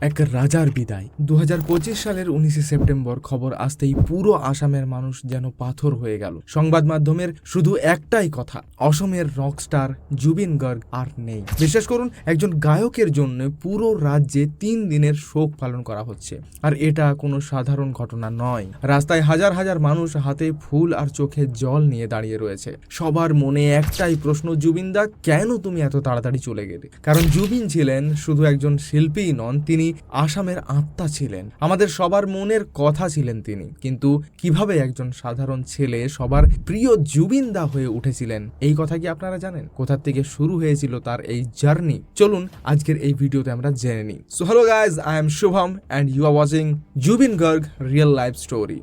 এক রাজার বিদায়। দু হাজার পঁচিশ সালের উনিশে সেপ্টেম্বর খবর আসতেই পুরো আসামের মানুষ যেন পাথর হয়ে গেল। সংবাদ মাধ্যমের শুধু একটাই কথা, অসমের রকস্টার জুবিন গর্গ আর নেই। বিশ্বাস করুন, একজন গায়কের জন্য পুরো রাজ্যে তিন দিনের শোক পালন করা হচ্ছে। আর এটা কোনো সাধারণ ঘটনা নয়। রাস্তায় হাজার হাজার মানুষ হাতে ফুল আর চোখে জল নিয়ে দাঁড়িয়ে রয়েছে। সবার মনে একটাই প্রশ্ন, জুবিনদা, কেন তুমি এত তাড়াতাড়ি চলে গেলে? কারণ জুবিন ছিলেন শুধু একজন শিল্পীই নন, তিনি আসামের আত্মা ছিলেন। আমাদের সবার মনের কথা ছিলেন তিনি। কিন্তু কীভাবে একজন সাধারণ ছেলে সবার প্রিয় জুবিনদা হয়ে উঠেছিলেন, এই কথা কি আপনারা জানেন? কোথা থেকে শুরু হয়েছিল তার এই জার্নি? চলুন আজকের এই ভিডিওতে আমরা জেনে নিই। So hello guys I am Shubham and you are watching Zubeen Garg real life story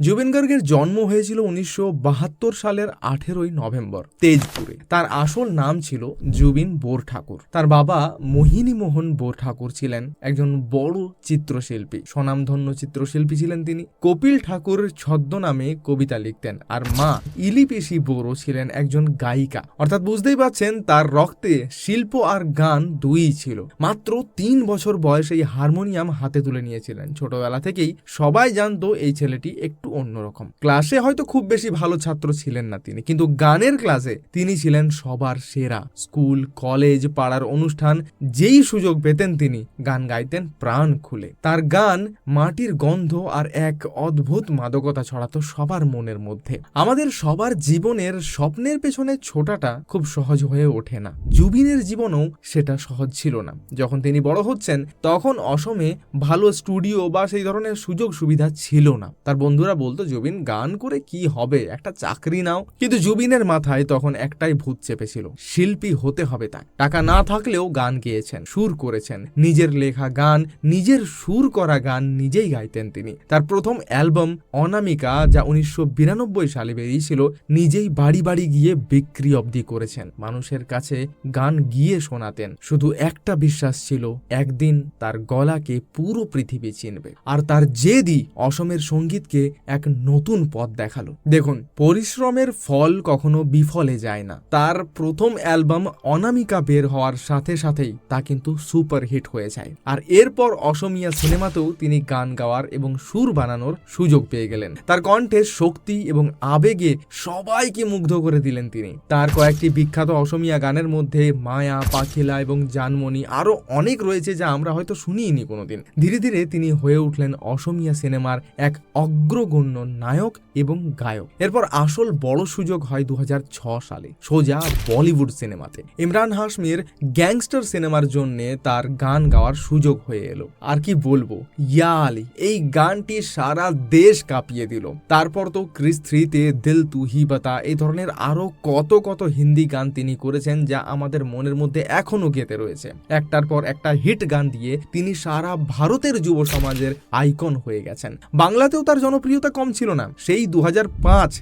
Zubeen গার্গের জন্ম হয়েছিল উনিশশো বাহাত্তর সালের আঠেরোই নভেম্বর, তেজপুরে। তার আসল নাম ছিল জুবিন বোর ঠাকুর তার বাবা মোহিনী মোহন বোর ঠাকুর ছিলেন একজন বড় চিত্রশিল্পী, স্বনামধন্য চিত্রশিল্পী ছিলেন তিনি। কপিল ঠাকুর ছদ্মনামে কবিতা লিখতেন আর মা ইলিপেশি বোরো ছিলেন একজন গায়িকা। অর্থাৎ বুঝতেই পাচ্ছেন তার রক্তে শিল্প আর গান দুইই ছিল। মাত্র তিন বছর বয়সে এই হারমোনিয়াম হাতে তুলে নিয়েছিলেন। ছোটবেলা থেকেই সবাই জানতো এই ছেলেটি একটু অন্যরকম। ক্লাসে হয়তো খুব বেশি ভালো ছাত্র ছিলেন না তিনি, কিন্তু গানের ক্লাসে তিনি ছিলেন সবার সেরা। স্কুল, কলেজ, পাড়ার অনুষ্ঠান, যেই সুযোগ পেতেন তিনি, গান গাইতেন প্রাণ খুলে। তার গান মাটির গন্ধ আর এক অদ্ভুত মাদকতা ছড়াতো সবার মনের মধ্যে। আমাদের সবার জীবনের স্বপ্নের পেছনে ছোটাটা খুব সহজ হয়ে ওঠে না। জুবিনের জীবনেও সেটা সহজ ছিল না। যখন তিনি বড় হচ্ছেন, তখন অসমে ভালো স্টুডিও বা সেই ধরনের সুযোগ সুবিধা ছিল না। তার বন্ধুরা বলতো, জুবিন, গান করে কি হবে? একটা চাকরি নাও। কিন্তু জুবিনের মাথায় তখন একটাই ভূত চেপেছিল, শিল্পী হতে হবে তাই টাকা না থাকলেও গান গেয়েছেন, সুর করেছেন। নিজের লেখা গান, নিজের সুর করা গান নিজেই গাইতেন তিনি। তার প্রথম অ্যালবাম অনামিকা, যা উনিশশো বিরানব্বই সালে বেরিয়েছিল, নিজেই বাড়ি বাড়ি গিয়ে বিক্রি অবধি করেছেন। মানুষের কাছে গান গিয়ে শোনাতেন। শুধু একটা বিশ্বাস ছিল, একদিন তার গলাকে পুরো পৃথিবী চিনবে। আর তার জেদি অসমের সঙ্গীতকে এক নতুন পথ দেখাল। দেখুন, পরিশ্রমের ফল কখনো বিফলে যায় না। তার প্রথম অ্যালবাম অনামিকা বের হওয়ার সাথে সাথেই তা কিন্তু সুপার হিট হয়ে যায়। আর এরপর অসমিয়া সিনেমাতেও তিনি গান গাওয়ার এবং সুর বানানোর সুযোগ পেয়ে গেলেন। তার কণ্ঠে শক্তি এবং আবেগে সবাইকে মুগ্ধ করে দিলেন তিনি। তার কয়েকটি বিখ্যাত অসমিয়া গানের মধ্যে মায়া, পাখিলা এবং জানমণি আরও অনেক রয়েছে যা আমরা হয়তো শুনিনি কোনোদিন। ধীরে ধীরে তিনি হয়ে উঠলেন অসমিয়া সিনেমার এক অগ্রগণ্য নায়ক এবং গায়ক। এরপর আসল বড় সুযোগ হয় দু সালে, সোজা বলিউড সিনেমাতে। ইমরান হাসমির গ্যাংস্টার সিনেমার জন্য তার গান গাওয়ার সুযোগ হয়ে এলো। আর কি বলব, ইয়া এই গানটি সারা দেশ কাঁপিয়ে দিল। তারপর তো ক্রিস থ্রিতে দিল তু হি বাতা, এই ধরনের আরও কত কত হিন্দি গান তিনি করেছেন যা আমাদের মনের মধ্যে এখনও গেতে রয়েছে। একটার পর একটা হিট গান দিয়ে তিনি সারা ভারতের যুব সমাজের আইকন হয়ে গেছেন। বাংলাতেও তার জনপ্রিয়তা কম ছিল না। সেই দু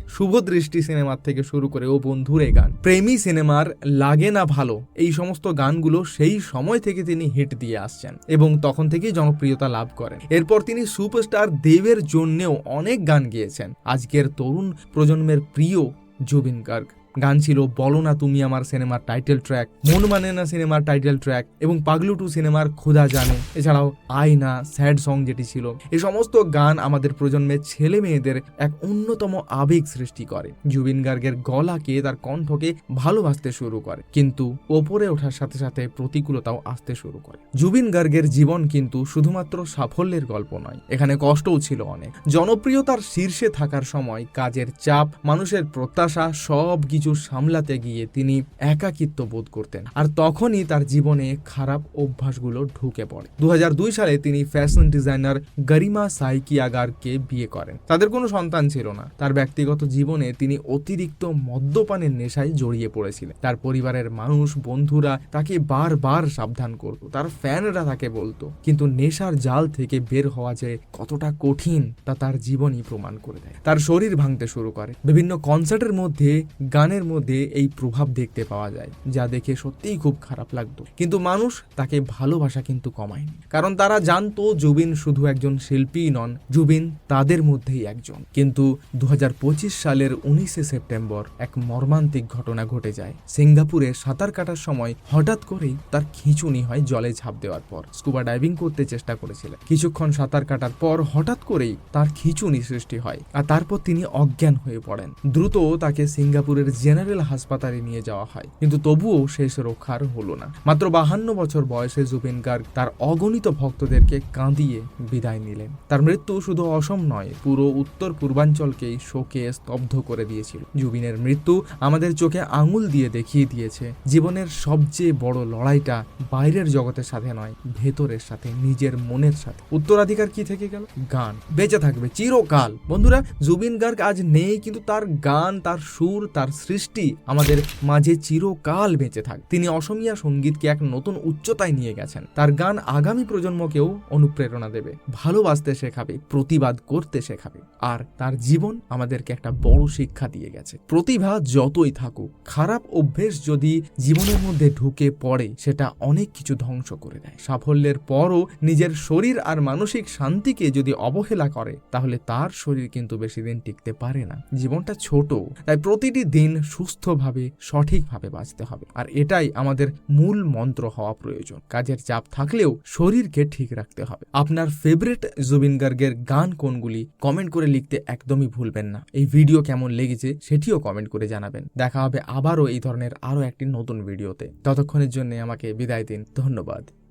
শুভ দৃষ্টি সিনেমার থেকে শুরু করে ও বন্ধুর বন্ধুরে গান। প্রেমী সিনেমার লাগে না ভালো। এই সমস্ত গানগুলো সেই সময় থেকে তিনি হিট দিয়ে আসছেন এবং তখন থেকেই জনপ্রিয়তা লাভ করেন। এরপর তিনি সুপারস্টার দেবের জন্যেও অনেক গান গেয়েছেন। আজকের তরুণ প্রজন্মের প্রিয় জুবিন গার্গ। গান ছিল বলো না তুমি আমার সিনেমার টাইটেল ট্র্যাক মন মানে না সিনেমার টাইটেল ট্র্যাক এবং পাগলু টু সিনেমার খোদা জানে। এছাড়াও আয়না স্যাড সং যেটি ছিল এই সমস্ত গান আমাদের প্রজন্মের ছেলে মেয়েদের এক অন্যতম আবেগ সৃষ্টি করে। জুবিন গার্গের গলাকে তার কণ্ঠকে ভালোবাসতে শুরু করে, কিন্তু ওপরে ওঠার সাথে সাথে প্রতিকূলতাও আসতে শুরু করে। জুবিন গার্গের জীবন কিন্তু শুধুমাত্র সাফল্যের গল্প নয়, এখানে কষ্টও ছিল অনেক। জনপ্রিয়তার শীর্ষে থাকার সময় কাজের চাপ, মানুষের প্রত্যাশা সব কিছু সামলাতে গিয়ে তিনি একাকিত্ব বোধ করতেন। আর তখনই তার জীবনে খারাপ অভ্যাসগুলো ঢুকে পড়ে। দু সালে তিনি ফ্যাশন ডিজাইনার গরিমা সাইকিয়াগারকে বিয়ে করেন। তাদের কোনো সন্তান ছিল না। তার ব্যক্তিগত জীবনে তিনি অতিরিক্ত মদ্যপানের নেশায় জড়িয়ে পড়েছিলেন। তার পরিবারের মানুষ, বন্ধুরা তাকে বারবার সাবধান করত। তার ফ্যানরা তাকে বলতো, কিন্তু নেশার জাল থেকে বের হওয়া যে কতটা কঠিন, তা তার জীবনই প্রমাণ করে দেয়। তার শরীর ভাঙতে শুরু করে। বিভিন্ন কনসার্টের মধ্যে গানের গানের মধ্যে এই প্রভাব দেখতে পাওয়া যায়, যা দেখে সত্যিই খুব খারাপ লাগতো। কিন্তু মানুষ তাকে ভালোবাসা কিন্তু কমায়নি। কারণ তারা জানতো জুবিন শুধু একজন শিল্পীই নন, জুবিন তাদের মধ্যেই একজন। কিন্তু দু সালের উনিশে সেপ্টেম্বর এক মর্মান্তিক ঘটনা ঘটে যায়। সিঙ্গাপুরে সাঁতার কাটার সময় হঠাৎ করেই তার খিঁচুনি হয় জলে ঝাঁপ দেওয়ার পর। স্কুবা ডাইভিং করতে চেষ্টা করেছিলেন। কিছুক্ষণ সাঁতার কাটার পর হঠাৎ করেই তার খিঁচুনি সৃষ্টি হয়, আর তারপর তিনি অজ্ঞান হয়ে পড়েন। দ্রুত তাকে সিঙ্গাপুরের জেনারেল হাসপাতালে নিয়ে যাওয়া হয়। কিন্তু তবুও শেষ রক্ষার হলো না। মাত্র বাহান্ন বছর বয়সে জুবিন গার্গ তার অগণিত ভক্তদেরকে কাঁদিয়ে বিদায় নিলেন। তার মৃত্যু শুধু অসম নয়, পুরো উত্তর পূর্বাঞ্চলকেই শোকে স্তব্ধ করে দিয়েছিল। জুবিনের মৃত্যু আমাদের চোখে আঙুল দিয়ে দেখিয়ে দিয়েছে, জীবনের সবচেয়ে বড় লড়াইটা বাইরের জগতের সাথে নয়, ভেতরের সাথে, নিজের মনের সাথে। উত্তরাধিকার কি থেকে গেল? গান। বেঁচে থাকবে চিরকাল। বন্ধুরা, জুবিন গার্গ আজ নেই, কিন্তু তার গান, তার সুর, তার সৃষ্টি আমাদের মাঝে চিরকাল বেঁচে থাক। তিনি অসমীয়া সঙ্গীতকে এক নতুন উচ্চতায় নিয়ে গেছেন। তার গান আগামী প্রজন্মকেও অনুপ্রেরণা দেবে। ভালোবাসতে শেখাবে, প্রতিবাদ করতে শেখাবে। আর তার জীবন আমাদেরকে একটা বড় শিক্ষা দিয়ে গেছে। প্রতিভা যতই থাকুক, খারাপ অভ্যেস যদি জীবনের মধ্যে ঢুকে পড়ে, সেটা অনেক কিছু ধ্বংস করে দেয়। সাফল্যের পরও নিজের শরীর আর মানসিক শান্তিকে যদি অবহেলা করে, তাহলে তার শরীর কিন্তু বেশি দিন টিকতে পারে না। জীবনটা ছোট, তাই প্রতিটি দিন সুস্থভাবে, সঠিকভাবে বাঁচতে হবে। আর এটাই আমাদের মূল মন্ত্র হওয়া প্রয়োজন। কাজের চাপ থাকলেও শরীরকে ঠিক রাখতে হবে। আপনার ফেভারিট জুবিন গার্গের গান কোনগুলি কমেন্ট করে লিখতে একদমই ভুলবেন না। এই ভিডিও কেমন লেগেছে সেটিও কমেন্ট করে জানাবেন। দেখা হবে আবারও এই ধরনের আরও একটি নতুন ভিডিওতে ততক্ষণের জন্য আমাকে বিদায় দিন। ধন্যবাদ।